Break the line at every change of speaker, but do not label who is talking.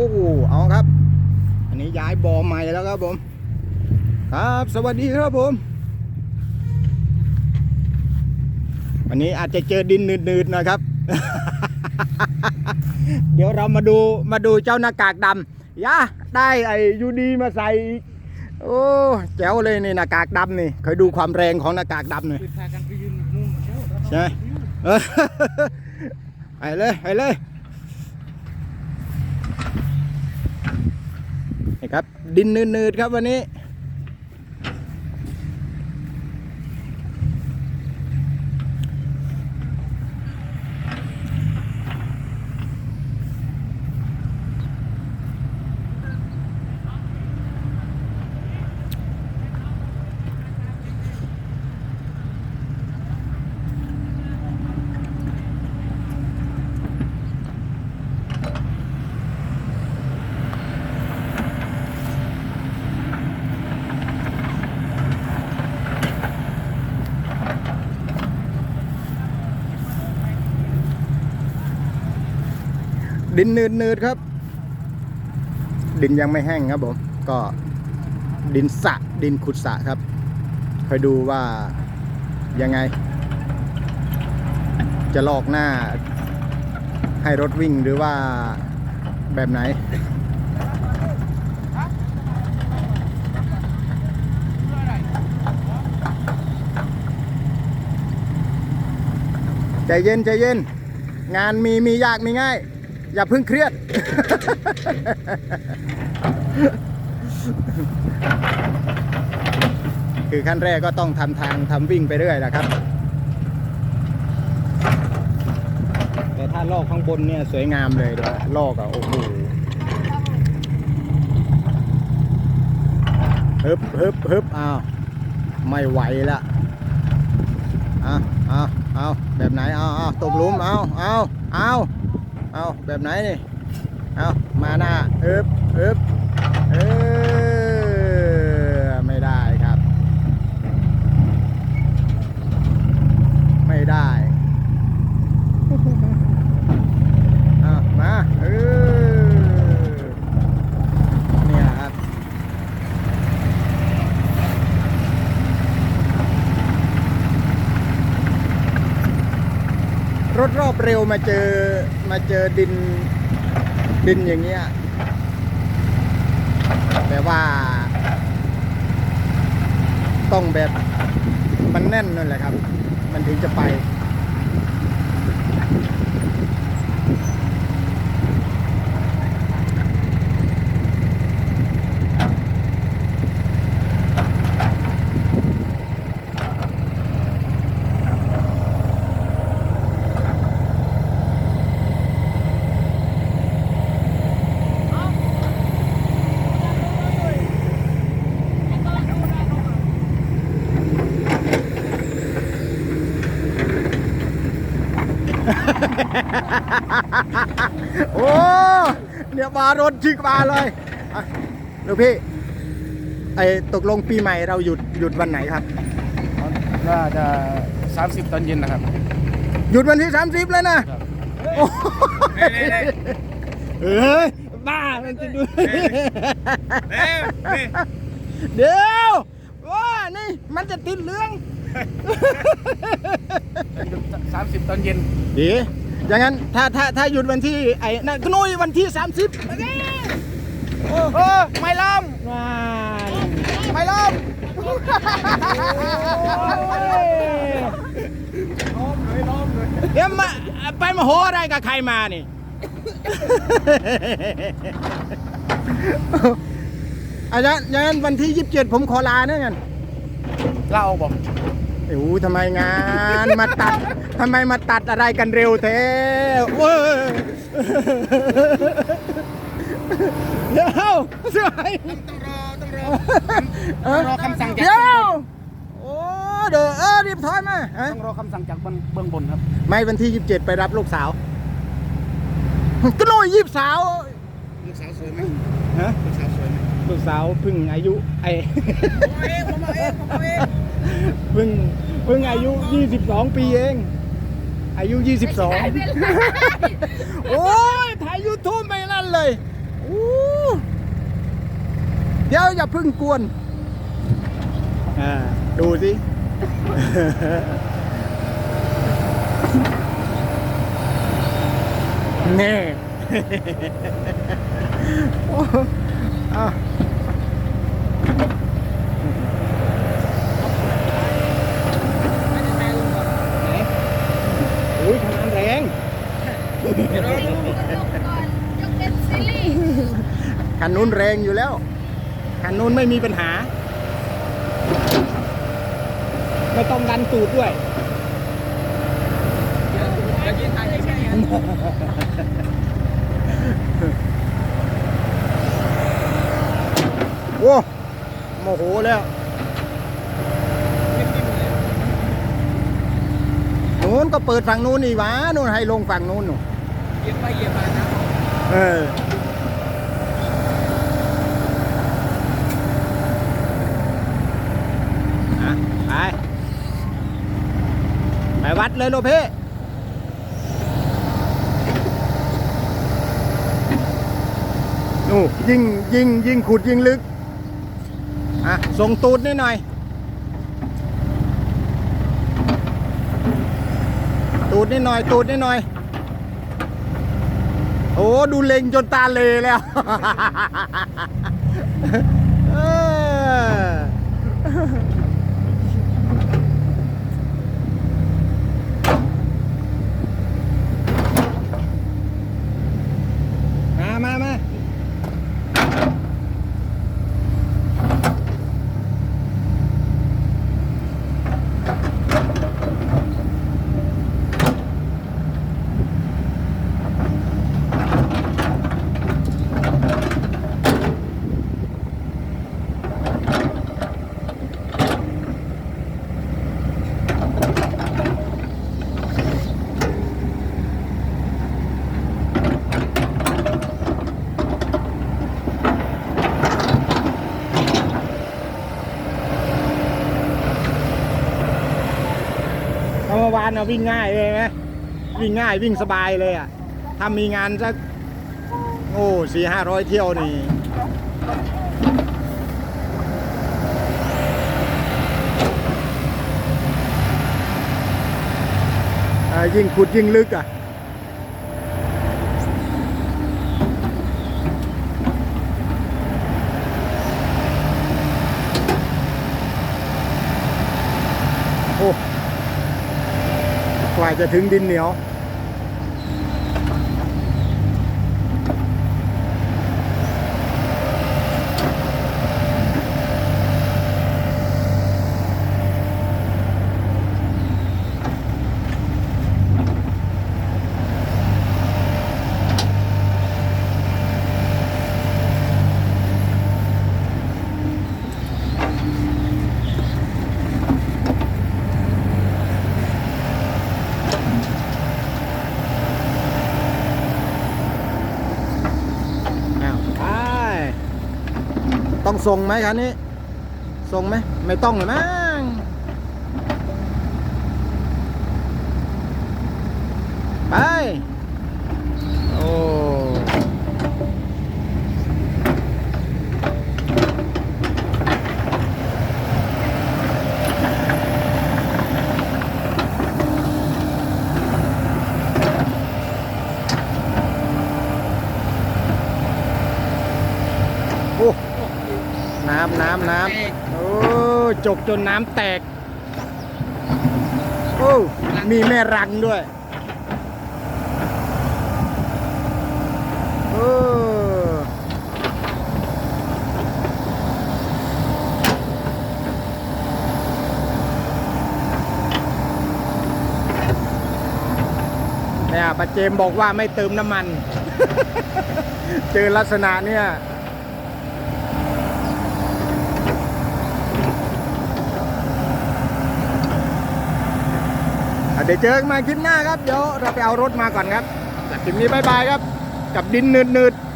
เอาครับ อันนี้ย้ายบอใหม่แล้วครับผม ครับ สวัสดีครับผม วันนี้อาจจะเจอดินหนืดๆหนะครับ เดี๋ยวเรามาดูมาดูเจ้าหน้ากากดำย่าได้ไอ้ยูดีมาใส่อีกโอ้แจ๋วเลยนี่หน้ากากดำนี่เคยดูความแรงของหน้ากากดำหน่อย
คือพากันไปยืนมุมเช้า
ใช่ไหมเออไปเลยไปเลย นี่ครับ ดินนืดๆครับวันนี้ ดินนืดๆครับ ดินยังไม่แห้งครับผมก็ดินสะดินขุดสะครับคอยดูว่ายังไง จะลอกหน้า ให้รถวิ่งหรือว่าแบบไหน ใจเย็นใจเย็น งานมีมียากมีง่าย อย่าเพิ่งเครียด คือขั้นแรกก็ต้องทำทางทำวิ่งไปเรื่อยนะครับ แต่ถ้าลอกข้างบนเนี่ยสวยงามเลยด้วยลอกอะโอ้โหฮึบฮึบฮึบอ้าวไม่ไหวละเอาเอาเอาแบบไหนเอาเอาตกลุมเอาเอาเอา เอาแบบไหนนี่ เอามาหน้าฮึบฮึบเออไม่ได้ครับ ไม่ได้อะมาเออเนี่ยครับรถรอบเร็วมาเจอ มาเจอดินดินอย่างเงี้ยแต่ว่า ต้องแบบมันแน่นนั่นแหละครับ มันถึงจะไป โอ้เนี่ยมารถจิกมาเลยอะลูกพี่ไอ้ตกลงปีใหม่เราหยุดหยุดวันไหนครับ
น่าจะ30 ตอนเย็นนะครับ
หยุดวันที่ 30 เลยนะโอ้เฮ้ยบ้ามันจะดูเดี๋ยวว้านี่มันจะติดเหลือง
30 ตอนเย็น
ดี อย่างนั้นถ้าถ้าถ้าหยุดวันที่ไอ้นั่นก็นุ้ยวันที่ 30โอ้โหไม่ล้อมว้ายไม่ล้อม
ล้อมเลยล้อมเลย
เดี๋ยวมาไปมาโหอะไรกับใครมานี่ อาจารย์อย่างนั้นวันที่ 27 ผมขอลาเนี่ยกัน
เล่าบอก
โอ้ โหทำไมงานมาตัดทำไมมาตัดอะไรกันเร็วแท้เว้ยเดี๋ยวสวย
ต้องรอต้องรอ
เอ้ย
รอคำสั่งจาก
เดี๋ยวโอ้เดี๋ยวเออรีบถอยมาเอ้ย
ต้องรอคำสั่งจากเบื้องบนครับ
ไม่วันที่ 27 ไปรับลูกสาวก็น้อยยี่สาว
ลูกสาวสวยไหม
ฮะ
ลูกสาวสวยไหม
ลูกสาวเพิ่งอายุไอ
ผมเองผมเอาเองผมเอาเอง
เพิ่งเพิ่งอายุ 22 ปีเอง อายุ 22 โอ้ยถ่ายยูทูบไม่นั่นเลยอู้เดี๋ยวอย่าเพึ่งกวนอ่าดูสิแน่โอ้อะอุ้ยทำงานแรง
ยกก่อนยกเป็นซีรีส์
คันนู้นแรงอยู่แล้ว คันนู้นไม่มีปัญหา ไม่ต้องดันตูดด้วยโอ้โมโหแล้วนู้นก็เปิดฝั่งนู้นนี่หวะนู้นให้ลงฝั่งนู้นหนู
เหยียบไปเหยียบมานะ
เออ อะไป ไป วัดเลยโลกพี่นู่ยิงยิงยิงขุดยิงลึก อะ ส่งตูดนิดหน่อย ตูดนิดหน่อย ตูดนิดหน่อย โอ้ ดูเล็งจนตาเลแล้ว เออมามามาเมื่อวานนะวิ่งง่ายเลยไหมวิ่งง่ายวิ่งสบายเลยอะถ้ามีงานสักโอ้สี่ห้าร้อยเที่ยวนี่ยิ่งขุดยิ่งลึกอะ ว่าจะถึงดินเหนียว อ้าวไป ต้องส่งไหมคันนี้ส่งไหมไม่ต้องเลยมั้งไป โอ้โอ้ น้ำน้ำน้ำโอ้ จกจนน้ำแตก โอ้ มีแม่รังด้วย โอ้ เนี่ยป้าเจมบอกว่าไม่เติมน้ำมัน เจอลักษณะเนี่ย อะเดี๋ยวเจอกันใหมาคลิปหน้าครับ เดี๋ยวเราไปเอารถมาก่อนครับจากคลิปนี้บายบายครับ กับดินนืดๆ